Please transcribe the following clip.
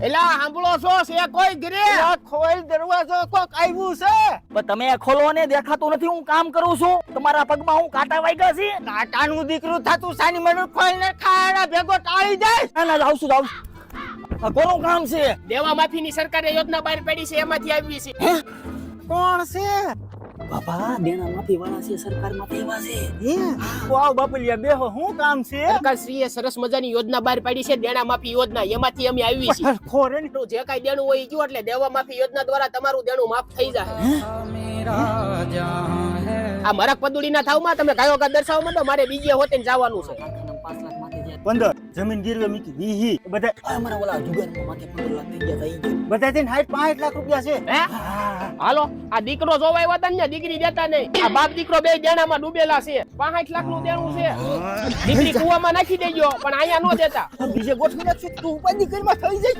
એલા સાંભળો છો છે કોઈ ઘરે ખોલ દરવાજો કોક આવ્યું છે. પણ તમે ખોલો ને દેખાતું નથી હું કામ કરું છું. તમારા પગમાં હું કાંટા વાગ્યા છે. કાંટાનું દીકરું થાતું સાની મને ખોલ ને ખાડા ભેગો ટાળી જાય ના ના આવશું આવશું આ કોનું કામ છે? દેવા માફીની સરકારે યોજના બહાર પાડી છે એમાંથી આવી છે કોણ છે? બાપા દેણા માફી વાળા છે સરકારમાંથી એવા છે વાવ બાપલિયા બેહો શું કામ છે? સરકારશ્રીએ સરસ મજાની યોજના બહાર પાડી છે દેણા માફી યોજના. એમાંથી અમે આવી છે ખોરન જે કાઈ દેણું હોય ઈ ગયું એટલે દેવા માફી યોજના દ્વારા તમારું દેણું માફ થઈ જાય. આ મરક પદુડી ના થાવમાં તમે ગાયો ગા દર્શાવો માંડો? મારે બીજે હોતે જવાનું છે. પંદર. જમીન ગીરવે મૂકી. વીહી બધા અમારા ઓલા જુગારમાં માથે પંદર લાખ થઈ ગયા થઈ ગયા. બધા થઈને સાઠ પાંચ લાખ રૂપિયા છે. હે. હાલો, આ દીકરો જોવાય હતા ને દીકરી દેતા નહીં. આ બાપ દીકરો બે દેણામાં ડૂબેલા છે. પાંચ લાખનું દેણું છે. દીકરી કુવામાં નાખી દેજો, પણ અહીંયા નો દેતા. બીજે ગોઠવી નાખશું તું ઉપાધિ કરીમાં થઈ જાય